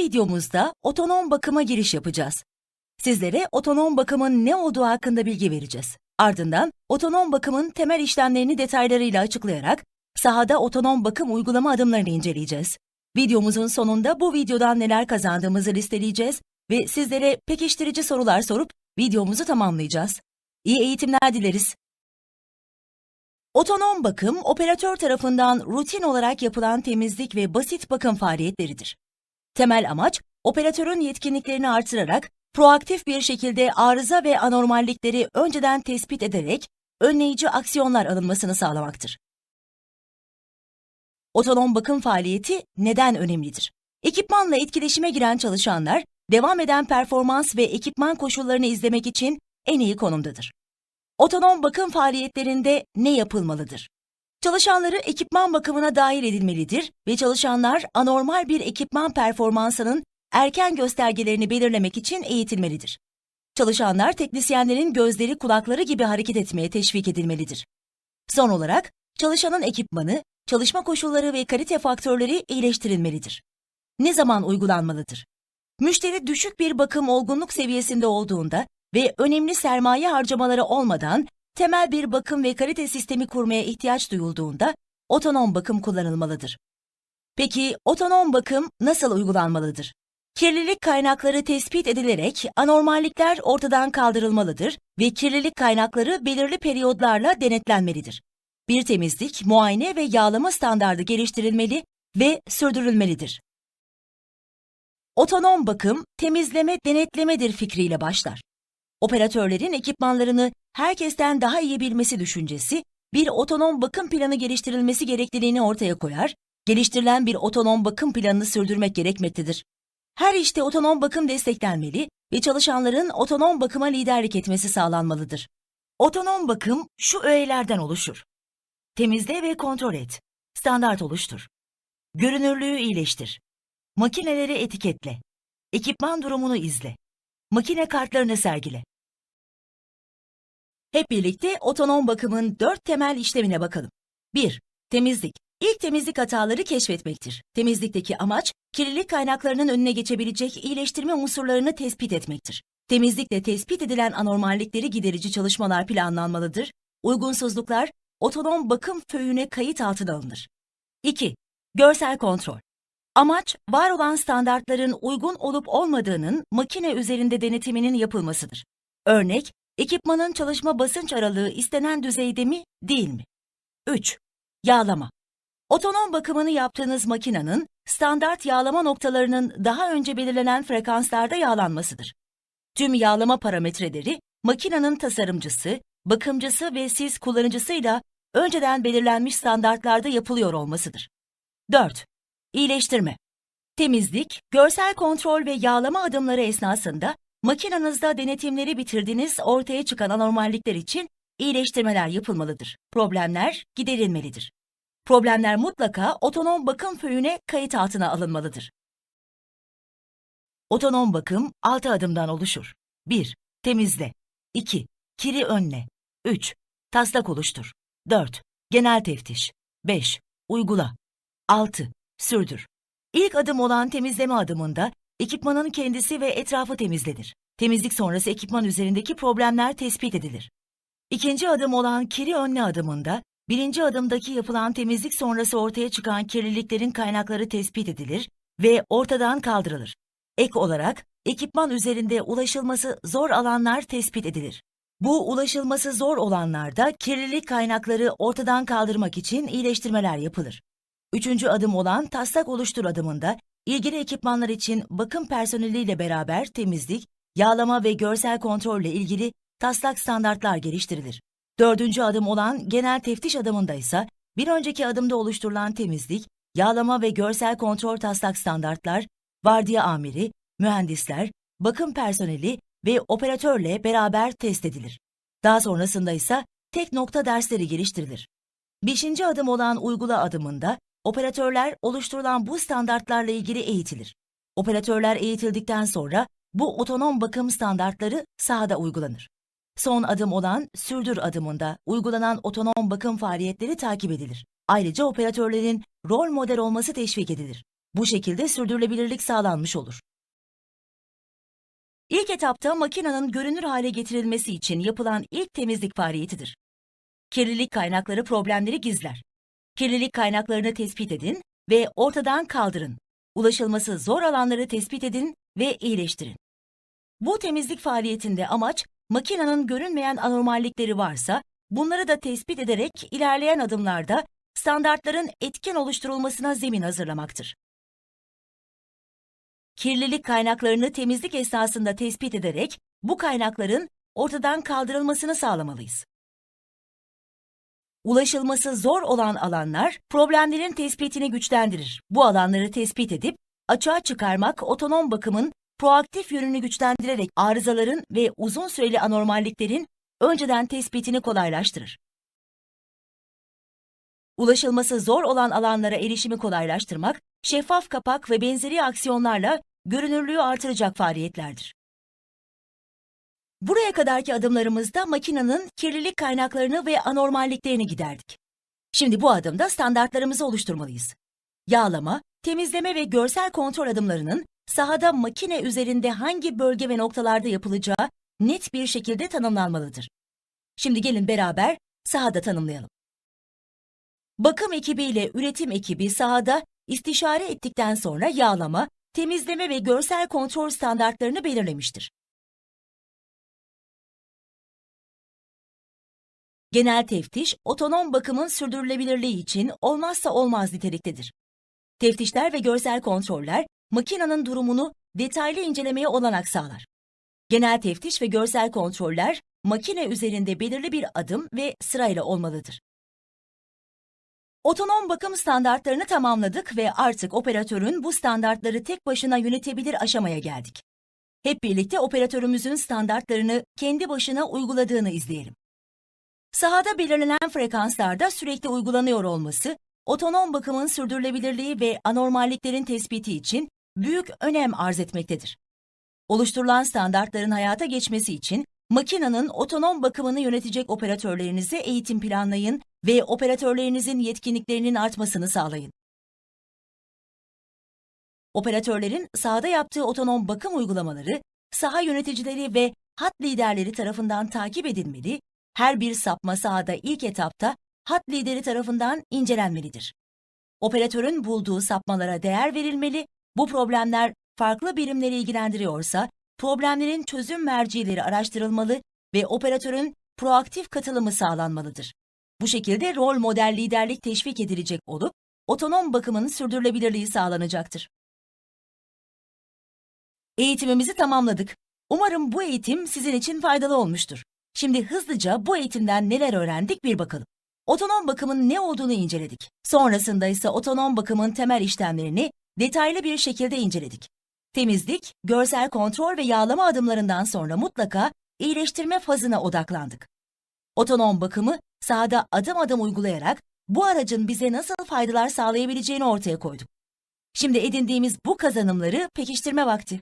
videomuzda otonom bakıma giriş yapacağız. Sizlere otonom bakımın ne olduğu hakkında bilgi vereceğiz. Ardından otonom bakımın temel işlemlerini detaylarıyla açıklayarak sahada otonom bakım uygulama adımlarını inceleyeceğiz. Videomuzun sonunda bu videodan neler kazandığımızı listeleyeceğiz ve sizlere pekiştirici sorular sorup videomuzu tamamlayacağız. İyi eğitimler dileriz. Otonom bakım, operatör tarafından rutin olarak yapılan temizlik ve basit bakım faaliyetleridir. Temel amaç, operatörün yetkinliklerini artırarak proaktif bir şekilde arıza ve anormallikleri önceden tespit ederek önleyici aksiyonlar alınmasını sağlamaktır. Otonom bakım faaliyeti neden önemlidir? Ekipmanla etkileşime giren çalışanlar, devam eden performans ve ekipman koşullarını izlemek için en iyi konumdadır. Otonom bakım faaliyetlerinde ne yapılmalıdır? Çalışanları ekipman bakımına dahil edilmelidir ve çalışanlar anormal bir ekipman performansının erken göstergelerini belirlemek için eğitilmelidir. Çalışanlar teknisyenlerin gözleri kulakları gibi hareket etmeye teşvik edilmelidir. Son olarak çalışanın ekipmanı, çalışma koşulları ve kalite faktörleri iyileştirilmelidir. Ne zaman uygulanmalıdır? Müşteri düşük bir bakım olgunluk seviyesinde olduğunda ve önemli sermaye harcamaları olmadan temel bir bakım ve kalite sistemi kurmaya ihtiyaç duyulduğunda otonom bakım kullanılmalıdır. Peki otonom bakım nasıl uygulanmalıdır? Kirlilik kaynakları tespit edilerek anormallikler ortadan kaldırılmalıdır ve kirlilik kaynakları belirli periyodlarla denetlenmelidir. Bir temizlik, muayene ve yağlama standardı geliştirilmeli ve sürdürülmelidir. Otonom bakım, temizleme denetlemedir fikriyle başlar. Operatörlerin ekipmanlarını herkesten daha iyi bilmesi düşüncesi, bir otonom bakım planı geliştirilmesi gerekliliğini ortaya koyar, geliştirilen bir otonom bakım planını sürdürmek gerekmektedir. Her işte otonom bakım desteklenmeli ve çalışanların otonom bakıma liderlik etmesi sağlanmalıdır. Otonom bakım şu öğelerden oluşur. Temizle ve kontrol et. Standart oluştur. Görünürlüğü iyileştir. Makineleri etiketle. Ekipman durumunu izle. Makine kartlarını sergile. Hep birlikte otonom bakımın dört temel işlemine bakalım. 1. Temizlik. İlk temizlik hataları keşfetmektir. Temizlikteki amaç, kirlilik kaynaklarının önüne geçebilecek iyileştirme unsurlarını tespit etmektir. Temizlikle tespit edilen anormallikleri giderici çalışmalar planlanmalıdır. Uygunsuzluklar, otonom bakım föyüne kayıt altına alınır. 2. Görsel kontrol. Amaç, var olan standartların uygun olup olmadığının makine üzerinde denetiminin yapılmasıdır. Örnek, ekipmanın çalışma basınç aralığı istenen düzeyde mi, değil mi? 3. Yağlama. Otonom bakımını yaptığınız makinenin standart yağlama noktalarının daha önce belirlenen frekanslarda yağlanmasıdır. Tüm yağlama parametreleri makinenin tasarımcısı, bakımcısı ve siz kullanıcısıyla önceden belirlenmiş standartlarda yapılıyor olmasıdır. 4. İyileştirme. Temizlik, görsel kontrol ve yağlama adımları esnasında makinenizde denetimleri bitirdiğiniz ortaya çıkan anormallikler için iyileştirmeler yapılmalıdır. Problemler giderilmelidir. Problemler mutlaka otonom bakım föyüne kayıt altına alınmalıdır. Otonom bakım 6 adımdan oluşur. 1. Temizle. 2. Kiri önle. 3. Taslak oluştur. 4. Genel teftiş. 5. Uygula. 6. Sürdür. İlk adım olan temizleme adımında ekipmanın kendisi ve etrafı temizlenir. Temizlik sonrası ekipman üzerindeki problemler tespit edilir. İkinci adım olan kiri önle adımında birinci adımdaki yapılan temizlik sonrası ortaya çıkan kirliliklerin kaynakları tespit edilir ve ortadan kaldırılır. Ek olarak ekipman üzerinde ulaşılması zor alanlar tespit edilir. Bu ulaşılması zor olanlarda kirlilik kaynakları ortadan kaldırmak için iyileştirmeler yapılır. Üçüncü adım olan taslak oluştur adımında ilgili ekipmanlar için bakım personeliyle beraber temizlik, yağlama ve görsel kontrolle ilgili taslak standartlar geliştirilir. Dördüncü adım olan genel teftiş adımında ise bir önceki adımda oluşturulan temizlik, yağlama ve görsel kontrol taslak standartlar, vardiya amiri, mühendisler, bakım personeli ve operatörle beraber test edilir. Daha sonrasında ise tek nokta dersleri geliştirilir. Beşinci adım olan uygula adımında operatörler oluşturulan bu standartlarla ilgili eğitilir. Operatörler eğitildikten sonra bu otonom bakım standartları sahada uygulanır. Son adım olan sürdür adımında uygulanan otonom bakım faaliyetleri takip edilir. Ayrıca operatörlerin rol model olması teşvik edilir. Bu şekilde sürdürülebilirlik sağlanmış olur. İlk etapta makinenin görünür hale getirilmesi için yapılan ilk temizlik faaliyetidir. Kirlilik kaynakları problemleri gizler. Kirlilik kaynaklarını tespit edin ve ortadan kaldırın. Ulaşılması zor alanları tespit edin ve iyileştirin. Bu temizlik faaliyetinde amaç makinenin görünmeyen anormallikleri varsa bunları da tespit ederek ilerleyen adımlarda standartların etkin oluşturulmasına zemin hazırlamaktır. Kirlilik kaynaklarını temizlik esnasında tespit ederek bu kaynakların ortadan kaldırılmasını sağlamalıyız. Ulaşılması zor olan alanlar problemlerin tespitini güçlendirir. Bu alanları tespit edip açığa çıkarmak otonom bakımın proaktif yönünü güçlendirerek arızaların ve uzun süreli anormalliklerin önceden tespitini kolaylaştırır. Ulaşılması zor olan alanlara erişimi kolaylaştırmak, şeffaf kapak ve benzeri aksiyonlarla görünürlüğü artıracak faaliyetlerdir. Buraya kadarki adımlarımızda makinenin kirlilik kaynaklarını ve anormalliklerini giderdik. Şimdi bu adımda standartlarımızı oluşturmalıyız. Yağlama, temizleme ve görsel kontrol adımlarının sahada makine üzerinde hangi bölge ve noktalarda yapılacağı net bir şekilde tanımlanmalıdır. Şimdi gelin beraber sahada tanımlayalım. Bakım ekibi ile üretim ekibi sahada istişare ettikten sonra yağlama, temizleme ve görsel kontrol standartlarını belirlemiştir. Genel teftiş, otonom bakımın sürdürülebilirliği için olmazsa olmaz niteliktedir. Teftişler ve görsel kontroller, makinenin durumunu detaylı incelemeye olanak sağlar. Genel teftiş ve görsel kontroller, makine üzerinde belirli bir adım ve sırayla olmalıdır. Otonom bakım standartlarını tamamladık ve artık operatörün bu standartları tek başına yönetebilir aşamaya geldik. Hep birlikte operatörümüzün standartlarını kendi başına uyguladığını izleyelim. Sahada belirlenen frekanslarda sürekli uygulanıyor olması, otonom bakımın sürdürülebilirliği ve anormalliklerin tespiti için büyük önem arz etmektedir. Oluşturulan standartların hayata geçmesi için makinenin otonom bakımını yönetecek operatörlerinize eğitim planlayın ve operatörlerinizin yetkinliklerinin artmasını sağlayın. Operatörlerin sahada yaptığı otonom bakım uygulamaları, saha yöneticileri ve hat liderleri tarafından takip edilmeli, her bir sapma sahada ilk etapta hat lideri tarafından incelenmelidir. Operatörün bulduğu sapmalara değer verilmeli, bu problemler farklı birimleri ilgilendiriyorsa, problemlerin çözüm mercileri araştırılmalı ve operatörün proaktif katılımı sağlanmalıdır. Bu şekilde rol model liderlik teşvik edilecek olup, otonom bakımın sürdürülebilirliği sağlanacaktır. Eğitimimizi tamamladık. Umarım bu eğitim sizin için faydalı olmuştur. Şimdi hızlıca bu eğitimden neler öğrendik bir bakalım. Otonom bakımın ne olduğunu inceledik. Sonrasında ise otonom bakımın temel işlemlerini detaylı bir şekilde inceledik. Temizlik, görsel kontrol ve yağlama adımlarından sonra mutlaka iyileştirme fazına odaklandık. Otonom bakımı sahada adım adım uygulayarak bu aracın bize nasıl faydalar sağlayabileceğini ortaya koyduk. Şimdi edindiğimiz bu kazanımları pekiştirme vakti.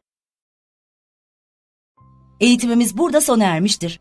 Eğitimimiz burada sona ermiştir.